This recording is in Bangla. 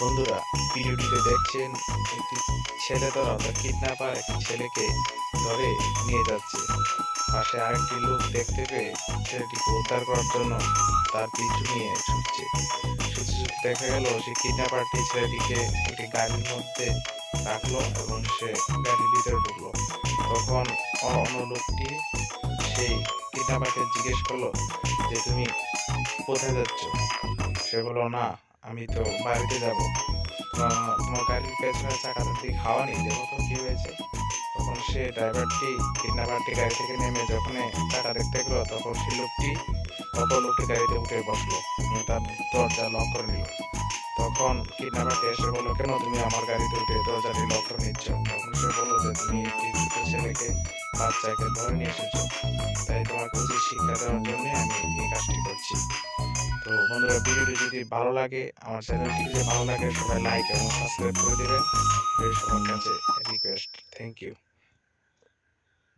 বন্ধুরা, ভিডিওটিতে দেখছেন একটি ছেলে ধরা অর্থাৎ কিডন্যাপার একটি ছেলেকে ধরে নিয়ে যাচ্ছে। পাশে আরেকটি লোক দেখতে পেয়ে ছেলেটিকে উদ্ধার করার জন্য তার পিছু নিয়ে ছুটছে। ছুটতে ছুটতে দেখা গেল সে কিডন্যাপারটি ছেলেটিকে একটি গাড়ির মধ্যে রাখল এবং সে গাড়ির ভিতরে ঢুকলো। তখন অন্য লোকটি সেই কিডন্যাপারকে জিজ্ঞেস করল যে, তুমি কোথায় যাচ্ছ? সে বলল, না আমি তো বাড়িতে যাব। তোমার গাড়ির পেছনের চাকাটা দিয়ে খাওয়া নেই, দেখো তো কি হয়েছে। তখন সে ড্রাইভারটি, কিডন্যাপারটি গাড়ি থেকে নেমে যখন টাকা দেখতে গেলো, তখন সেই লোকটি অপর লোকটি গাড়িতে উঠে বসল। তার দরজা লক করে নিল। তখন কিডন্যাপারটি এসে বলল, কেন তুমি আমার গাড়িতে উঠে দরজাটি লক করে নিচ্ছ? তখন সে বলল যে, তুমি একটি ছেলেকে বাচ্চাকে ধরে নিয়ে এসেছ, তাই তোমাকে উচিত বন্ধুরা, ভিডিওটি যদি ভালো লাগে, আমার চ্যানেলটি যদি ভালো লাগে, সবাই লাইক এবং সাবস্ক্রাইব করে দেবেন। সবার কাছে রিকোয়েস্ট থ্যাংক ইউ